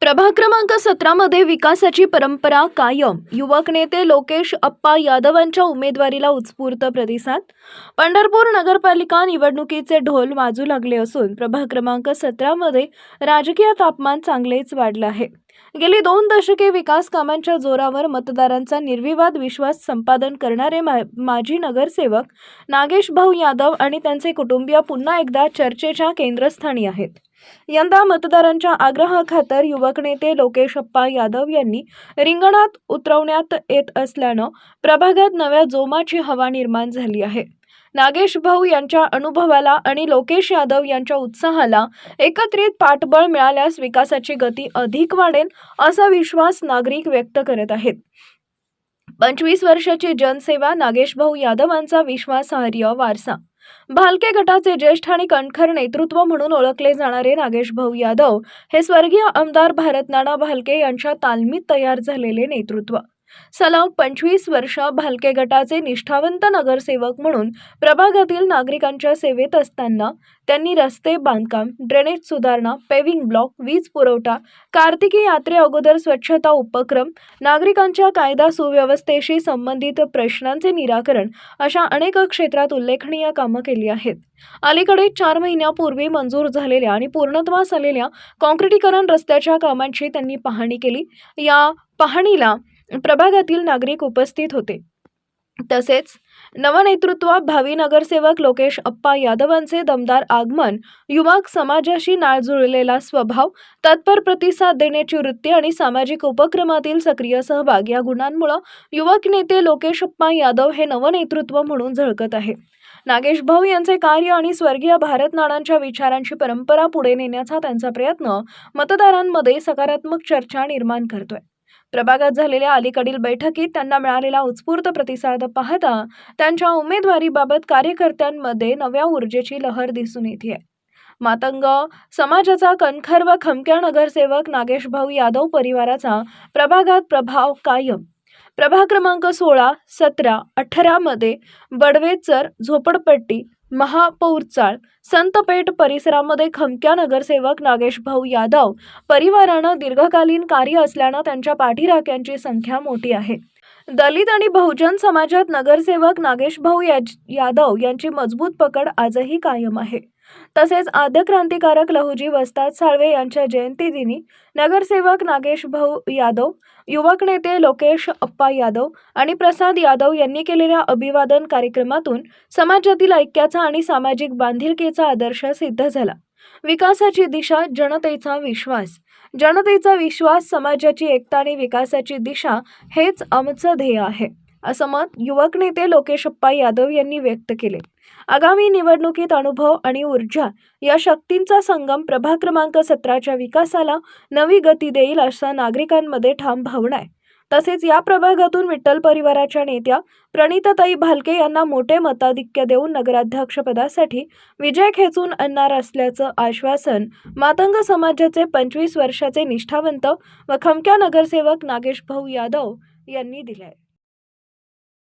प्रभाग क्रमांक सतरामध्ये विकासाची परंपरा कायम. युवक नेते लोकेश अप्पा यादवांच्या उमेदवारीला उत्स्फूर्त प्रतिसाद. पंढरपूर नगरपालिका निवडणुकीचे ढोल वाजू लागले असून प्रभाग क्रमांक सतरामध्ये राजकीय तापमान चांगलेच वाढलं आहे. गेली दोन दशके विकास कामांच्या जोरावर मतदारांचा निर्विवाद विश्वास संपादन करणारे मा माजी नगरसेवक नागेश भाऊ यादव आणि त्यांचे कुटुंबीय पुन्हा एकदा चर्चेच्या केंद्रस्थानी आहेत. यंदा मतदारांच्या आग्रहाखातर युवक नेते लोकेश अप्पा यादव यांनी रिंगणात उतरवण्यात येत असल्यानं प्रभागात नव्या जोमाची हवा निर्माण झाली आहे. नागेश भाऊ यांच्या अनुभवाला आणि लोकेश यादव यांच्या उत्साहाला एकत्रित पाठबळ मिळाल्यास विकासाची गती अधिक वाढेल असा विश्वास नागरिक व्यक्त करत आहेत. पंचवीस वर्षाची जनसेवा नागेश भाऊ यादवांचा विश्वासार्ह वारसा. भालके गटाचे ज्येष्ठ आणि कणखर नेतृत्व म्हणून ओळखले जाणारे नागेश भाऊ यादव हे स्वर्गीय आमदार भारतनाना भालके यांच्या तालमीत तयार झालेले नेतृत्व. सलाव पंचवीस वर्ष भालके गटाचे निष्ठावंत नगरसेवक म्हणून प्रभागातील नागरिकांच्या सेवेत असताना त्यांनी रस्ते बांधकाम ड्रेनेज सुधारणा पेव्हिंग ब्लॉक वीज पुरवठा कार्तिकी यात्रे अगोदर स्वच्छता उपक्रम नागरिकांच्या कायदा सुव्यवस्थेशी संबंधित प्रश्नांचे निराकरण अशा अनेक क्षेत्रात उल्लेखनीय कामं केली आहेत. अलीकडे चार महिन्यापूर्वी मंजूर झालेल्या आणि पूर्णत्वास आलेल्या काँक्रिटीकरण रस्त्याच्या कामांची त्यांनी पाहणी केली. या पाहणीला प्रभागातील नागरिक उपस्थित होते. तसेच नवनेतृत्वात भावी नगरसेवक लोकेश अप्पा यादवांचे दमदार आगमन युवक समाजाशी नाळ जुळलेला स्वभाव तत्पर प्रतिसाद देण्याची वृत्ती आणि सामाजिक उपक्रमातील सक्रिय सहभाग या गुणांमुळे युवक नेते लोकेश अप्पा यादव हे नवनेतृत्व म्हणून झळकत आहे. नागेश भाऊ यांचे कार्य आणि स्वर्गीय भारत नाणांच्या विचारांची परंपरा पुढे नेण्याचा त्यांचा प्रयत्न मतदारांमध्ये सकारात्मक चर्चा निर्माण करतोय. प्रभागात झालेल्या अलीकडील बैठकीत त्यांना मिळालेला उत्स्फूर्त प्रतिसाद पाहता त्यांच्या उमेदवारीबाबत कार्यकर्त्यांमध्ये नव्या ऊर्जेची लहर दिसून येते मातंग समाजाचा कणखर व खमक्या नगरसेवक नागेश भाऊ यादव परिवाराचा प्रभागात प्रभाव कायम. प्रभाग क्रमांक सोळा सतरा अठरामध्ये बडवेचर झोपडपट्टी महापौरचाळ. संतपेठ परिसरामध्ये खमक्या नगरसेवक नागेश भाऊ यादव परिवारानं दीर्घकालीन कार्य असल्यानं त्यांच्या पाठीराख्यांची संख्या मोठी आहे. दलित आणि बहुजन समाजात नगरसेवक नागेश भाऊ यादव यांची मजबूत पकड आजही कायम आहे. तसेच आद्य क्रांतिकारक लहुजी वस्ताद साळवे यांच्या जयंतीदिनी नगरसेवक नागेश भाऊ यादव युवक नेते लोकेश अप्पा यादव आणि प्रसाद यादव यांनी केलेल्या अभिवादन कार्यक्रमातून समाजातील ऐक्याचा आणि सामाजिक बांधिलकीचा आदर्श सिद्ध झाला. विकासाची दिशा जनतेचा विश्वास. जनतेचा विश्वास समाजाची एकता आणि विकासाची दिशा हेच आमचं ध्येय आहे असं मत युवक नेते लोकेशप्पा यादव यांनी व्यक्त केले. आगामी निवडणुकीत अनुभव आणि ऊर्जा या शक्तींचा संगम प्रभाग क्रमांक सतराच्या विकासाला नवी गती देईल असा नागरिकांमध्ये ठाम भावना आहे. तसेच या प्रभागातून विठ्ठल परिवाराच्या नेत्या प्रणिताताई भालके यांना मोठे मताधिक्य देऊन नगराध्यक्षपदासाठी विजय खेचून आणणार असल्याचं आश्वासन मातंग समाजाचे पंचवीस वर्षाचे निष्ठावंत व खमक्या नगरसेवक नागेश भाऊ यादव यांनी दिले आहे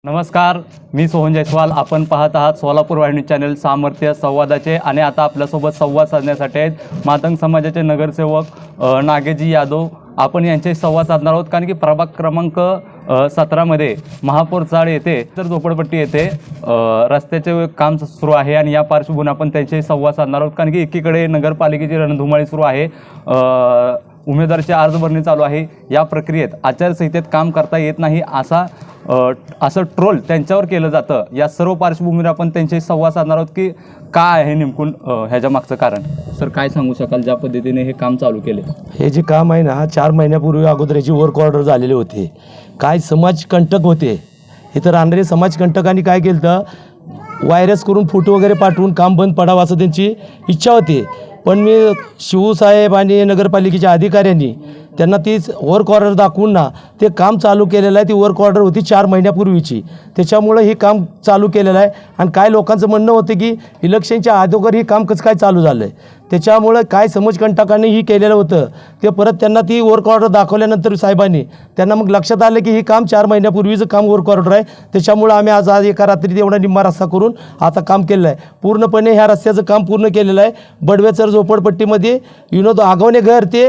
नमस्कार मी सोहन जयस्वाल. आपण पाहत आहात सोलापूर वाहिनी चॅनल सामर्थ्य संवादाचे आणि आता आपल्यासोबत संवाद साधण्यासाठी आहेत मातंग समाजाचे नगरसेवक नागेजी यादव. आपण यांचे संवाद साधणार आहोत कारण की प्रभाग क्रमांक सतरामध्ये महापौर चाळ येथे तर झोपडपट्टी येथे रस्त्याचे काम सुरू आहे आणि या पार्श्वभूमीवर आपण त्यांचे संवाद साधणार आहोत कारण की एकीकडे नगरपालिकेची रणधुमाळी सुरू आहे. उमेदवारचे अर्ज भरणे चालू आहे. या प्रक्रियेत आचारसंहितेत काम करता येत नाही असा असं ट्रोल त्यांच्यावर केलं जातं. या सर्व पार्श्वभूमीवर आपण त्यांच्याशी संवाद साधणार आहोत की काय आहे नेमकून ह्याच्या मागचं कारण? सर काय सांगू शकाल? ज्या पद्धतीने हे काम चालू केले? हे जे काम आहे ना चार महिन्यापूर्वी अगोदर याची वर्क ऑर्डर झालेले होते. काय समाजकंटक होते? इथं राहणारे समाजकंटकांनी काय केलं तर व्हायरस करून फोटो वगैरे पाठवून काम बंद पडावं असं त्यांची इच्छा होती. पण मी शिवसाहेब आणि नगरपालिकेच्या अधिकाऱ्यांनी त्यांना तीच वर्क ऑर्डर दाखवून ना ते काम चालू केलेलं आहे ती वर्क ऑर्डर होती चार महिन्यापूर्वीची. त्याच्यामुळं हे काम चालू केलेलं आहे. आणि काय लोकांचं म्हणणं होतं की इलेक्शनच्या अगोदर हे काम कसं काय चालू झालं आहे त्याच्यामुळं काय समजकंटकांनी ही केलेलं होतं ते परत त्यांना ती वर्क ऑर्डर दाखवल्यानंतर साहेबांनी त्यांना मग लक्षात आलं की ही काम चार महिन्यापूर्वीचं काम वर्क ऑर्डर आहे. त्याच्यामुळं आम्ही आज आज एका रात्रीत एवढा निम्मा रस्ता करून आता काम केलेलं आहे पूर्णपणे ह्या रस्त्याचं काम पूर्ण केलेलं आहे. बडवेचर झोपडपट्टीमध्ये विनोद आगवणे घर ते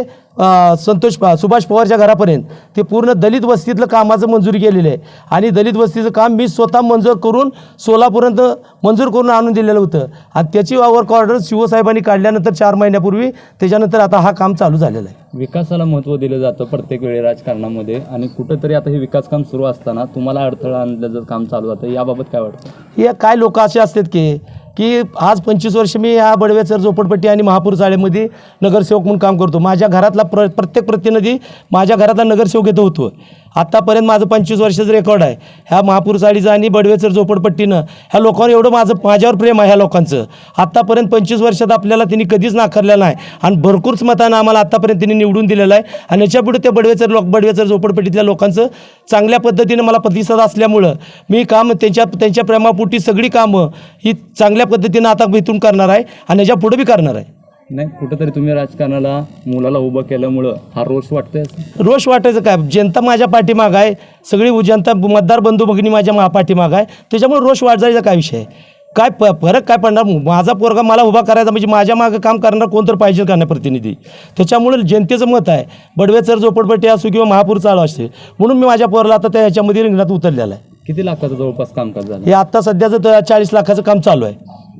संतोष सुभाष पवारच्या घरापर्यंत. ते पूर्ण दलित वस्तीतलं कामाचं मंजुरी केलेलं आहे. आणि दलित वस्तीचं काम मी स्वतः मंजूर करून सोलापर्यंत मंजूर करून आणून दिलेलं होतं. आणि त्याची वर्क ऑर्डर शिवसाहेबांनी काढल्यानंतर चार महिन्यापूर्वी त्याच्यानंतर आता हा काम चालू झालेलं आहे. विकासाला महत्त्व दिलं जातं प्रत्येक वेळी राजकारणामध्ये. आणि कुठंतरी आता हे विकास काम सुरू असताना तुम्हाला अडथळा आणल्याचं काम चालू जातं याबाबत काय वाटतं? हे काय लोक असे असतात की की आज पंचवीस वर्ष मी या बडवेचर झोपडपट्टी आणि महापूर चाळेमध्ये नगरसेवक म्हणून काम करतो. माझ्या घरातला प्र प्रत्येक प्रतिनिधी माझ्या घरातला नगरसेवक येतो होतो. आत्तापर्यंत माझं पंचवीस वर्षाचं रेकॉर्ड आहे. ह्या महापूर चाळीचं आणि बडवेचर झोपडपट्टीनं ह्या लोकांवर एवढं माझं माझ्यावर प्रेम आहे ह्या लोकांचं. आत्तापर्यंत पंचवीस वर्षात आपल्याला त्यांनी कधीच नाकारलेलं नाही. आणि भरपूरच मतानं आम्हाला आत्तापर्यंत त्यांनी निवडून दिलेलं आहे. आणि याच्यापुढे त्या बडवेचर लोक बडवेचर झोपडपट्टीतल्या लोकांचं चांगल्या पद्धतीनं मला प्रतिसाद असल्यामुळं मी काम त्यांच्या त्यांच्या प्रेमापोटी सगळी कामं ही चांगल्या पद्धतीनं आता इथून करणार आहे आणि याच्यापुढे बी करणार आहे. नाही कुठंतरी तुम्ही राजकारणाला मुलाला उभं केल्यामुळं हा रोष वाटतोय? रोष वाटायचं काय? जनता माझ्या पाठीमाग आहे. सगळी जनता मतदार बंधू भगिनी माझ्या मा पाठीमाग आहे. त्याच्यामुळे रोष वाटायचा काय विषय आहे? काय प फरक काय पडणार? माझा पोरगा मला उभा करायचा म्हणजे माझ्या मागं काम करणार कोणतर पाहिजे का नाही प्रतिनिधी? त्याच्यामुळे जनतेचं मत आहे. बडवेचर झोपडपट्टी असो किंवा महापूर चालू असते. म्हणून मी माझ्या पोराला आता त्या ह्याच्यामध्ये रिंगणात उतरलेला आहे. किती लाखाचं जवळपास कामकाज झालं? हे आत्ता सध्याचं तर चाळीस लाखाचं काम चालू आहे.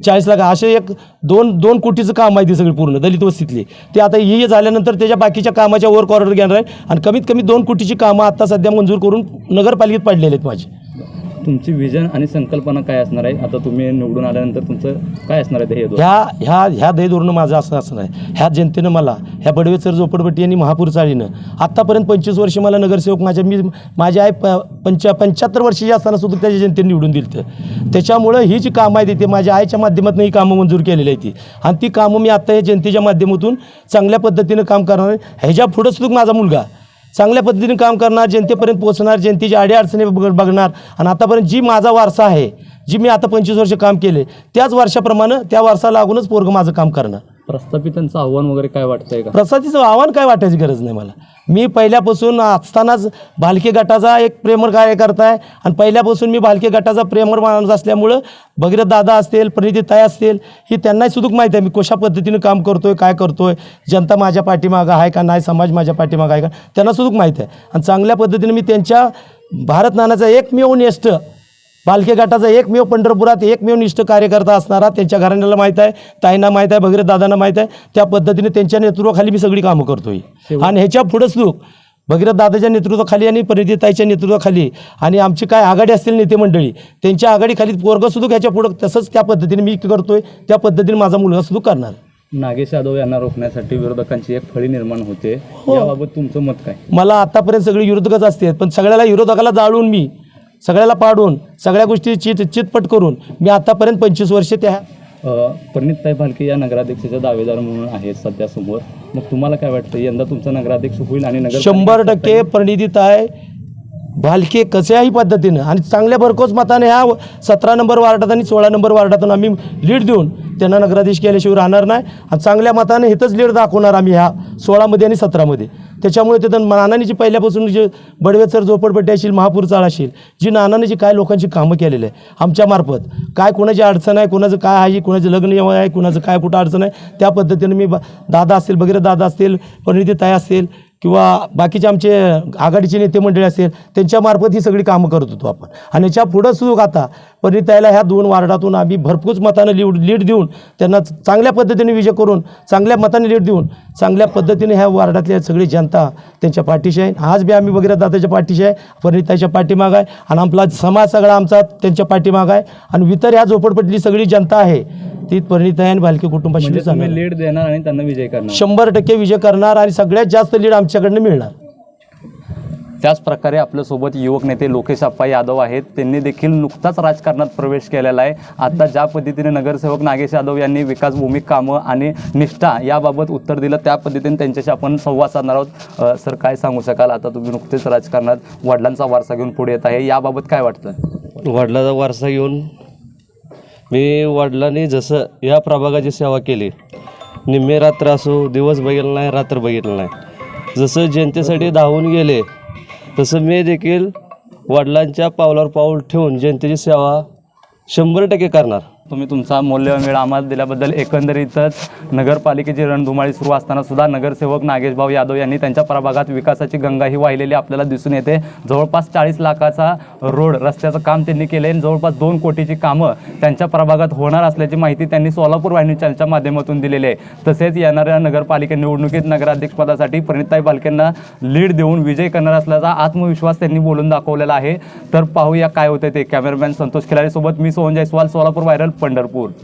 चाळीस लाख असे एक दोन दोन कोटीचं काम आहे ती सगळी पूर्ण दलित वस्तीतली. ते आता हे झाल्यानंतर त्याच्या बाकीच्या कामाच्या वर्क ऑर्डर घेणार आहे. आणि कमीत कमी दोन कोटीची कामं आता सध्या मंजूर करून नगरपालिकेत पडलेले आहेत माझे. तुमची विजन आणि संकल्पना काय असणार आहे? आता तुम्ही निवडून आल्यानंतर तुमचं काय असणार आहे ध्येय ह्या ह्या ह्या ध्येयधोरणं माझं असं असणार आहे. ह्या जनतेनं मला ह्या बडवेचर झोपडपट्टी आणि महापूर चाळीनं आत्तापर्यंत पंचवीस वर्ष मला नगरसेवक माझ्या मी माझ्या आई प पंचा पंच्याहत्तर वर्षाची असताना सुद्धा त्याच्या जनतेने निवडून दिलं तर त्याच्यामुळं ही जी कामं आहेत ते माझ्या आईच्या माध्यमातून ही कामं मंजूर केलेली आहे ती. आणि ती कामं मी आत्ता या जनतेच्या माध्यमातून चांगल्या पद्धतीनं काम करणार आहे. ह्याच्या पुढं सुद्धा माझा मुलगा चांगल्या पद्धतीने काम करणार जनतेपर्यंत पोहोचणार जनतेची अडीअडचणी बघ बघणार. आणि आतापर्यंत जी माझा वारसा आहे जी मी आता पंचवीस वर्ष काम केले त्याच वर्षाप्रमाणे त्या वारसा लागूनच पोरगं माझं काम करणार. प्रस्थापितांचं आव्हान वगैरे काय वाटतंय का? प्रसादीचं आव्हान काय वाटायची गरज नाही मला. मी पहिल्यापासून असतानाच भालके गटाचा एक प्रेमर कार्यकर्ता आहे आणि पहिल्यापासून मी भालके गटाचा प्रेमर माणूस असल्यामुळं भगीरथ दादा असतील प्रणिती ताई असतील ही त्यांनाही सुद्धा माहीत आहे. मी कशा पद्धतीनं काम करतोय काय करतोय जनता माझ्या पाठीमागं आहे का नाही समाज माझ्या पाठीमागं आहे का त्यांना सुद्धा माहीत आहे. आणि चांगल्या पद्धतीने मी त्यांच्या भारत नानाचा एकमेव नेष्ट पालखी गटाचा एकमेव पंढरपुरात एकमेव निष्ठ कार्यकर्ता असणारा त्यांच्या घराण्याला माहीत आहे ताईंना माहीत आहे भगीरथ दादांना माहीत आहे. त्या पद्धतीने त्यांच्या नेतृत्वाखाली मी सगळी कामं करतोय. आणि ह्याच्या पुढंच लोक भगीरथ दादाच्या नेतृत्वाखाली आणि परिणिताईच्या नेतृत्वाखाली आणि आमची काय आघाडी असतील नेते मंडळी त्यांच्या आघाडीखाली पोरगं सुद्धा ह्याच्या पुढं तसंच त्या पद्धतीने मी करतोय. त्या पद्धतीने माझा मुलगा सुद्धा करणार. नागेश यादव यांना रोखण्यासाठी विरोधकांची एक फळी निर्माण होते. याबाबत तुमचं मत काय? मला आतापर्यंत सगळे विरोधकच असते पण सगळ्याला विरोधकाला जाळून मी सगळ्याला पाडून सगळ्या गोष्टी चित चितपट करून मी आतापर्यंत पंचवीस वर्ष त्या परिणितताई भालके या नगराध्यक्षाच्या दावेदार म्हणून आहेत सध्या समोर. मग तुम्हाला काय वाटतं यंदा तुमचा नगराध्यक्ष होईल आणि नगर शंभर टक्के प्रणितीत आहे भालके कशाही पद्धतीनं आणि चांगल्या भरकोस मताने ह्या सतरा नंबर वार्डात आणि सोळा नंबर वार्डातून आम्ही लीड देऊन त्यांना नगराधीश केल्याशिवाय राहणार नाही. आणि चांगल्या मताने इथंच लीड दाखवणार आम्ही ह्या सोळामध्ये आणि सतरामध्ये. त्याच्यामुळे तिथं नानानीची पहिल्यापासून जे बडवेचर झोपडपट्टी असेल महापूर चाळ असेल जी नानानीची जी काय लोकांची कामं केलेली आहे आमच्यामार्फत काय कोणाची अडचण आहे कोणाचं काय आहे कोणाचं लग्न येवं आहे कोणाचं काय कुठं अडचण आहे त्या पद्धतीने मी बा- दादा असतील वगैरे दादा असतील परिणिती ताई असतील किंवा बाकीचे आमचे आघाडीचे नेते मंडळी असेल त्यांच्यामार्फत ही सगळी कामं करत होतो आपण. आणि याच्या पुढं सुद्धा आता परिताईला ह्या दोन वार्डातून आम्ही भरपूर मतानं लीड लीड देऊन त्यांना चांगल्या पद्धतीने विजय करून चांगल्या मताने लीड देऊन चांगल्या पद्धतीने ह्या वार्डातल्या सगळी जनता त्यांच्या पाठीशी आहे. आज बी आम्ही वगैरे दादाच्या पाठीशी आहे परिताईच्या पाठीमाग आहे आणि आपला समाज सगळा आमचा त्यांच्या पाठीमाग आहे. आणि इतर ह्या झोपडपट्टीतली सगळी जनता आहे ती परिणिताई आणि भालके कुटुंबाशी म्हणजे लीड देणार आणि त्यांना विजय करणार. शंभर टक्के विजय करणार आणि सगळ्यात जास्त लीड आमच्याकडनं मिळणार. त्याचप्रकारे आपल्यासोबत युवक नेते लोकेश अप्पा यादव आहेत. त्यांनी देखील नुकताच राजकारणात प्रवेश केलेला आहे. आता ज्या पद्धतीने नगरसेवक नागेश यादव यांनी विकासभूमी कामं आणि निष्ठा याबाबत उत्तर दिलं त्या पद्धतीने त्यांच्याशी आपण संवाद साधणार आहोत. सर काय सांगू शकाल? आता तुम्ही नुकतेच राजकारणात वडिलांचा वारसा घेऊन पुढे येत आहे. याबाबत काय वाटतं वडिलाचा वारसा घेऊन मी वडिलांनी जसं या प्रभागाची सेवा केली निम्मे रात्र असो दिवस बघितला नाही रात्र बघितलं नाही. जसं जनतेसाठी धावून गेले तसं मी देखील वडिलांच्या पावलावर पाऊल ठेवून जनतेची सेवा शंभर टक्के करणार. तुम्ही तुमचा मौल्यवान वेळ आम्हाला दिल्याबद्दल एकंदरीतच नगरपालिकेची रणधुमाळी सुरू असताना सुद्धा नगरसेवक नागेशभाऊ यादव यांनी त्यांच्या प्रभागात विकासाची गंगा ही वाहिलेली आपल्याला दिसून येते. जवळपास चाळीस लाखाचा रोड रस्त्याचं काम त्यांनी केले आणि जवळपास दोन कोटीची कामं त्यांच्या प्रभागात होणार असल्याची माहिती त्यांनी सोलापूर वाहिनी चॅनलच्या माध्यमातून दिलेली आहे. तसेच येणाऱ्या नगरपालिका निवडणुकीत नगराध्यक्षपदासाठी प्रणिताई बालकेंना लीड देऊन विजय करणार असल्याचा आत्मविश्वास त्यांनी बोलून दाखवलेला आहे. तर पाहूया काय होते ते. कॅमेरामॅन संतोष खिलारीसोबत मी सोहन जयस्वाल सोलापूर व्हायरल. पंढरपूर.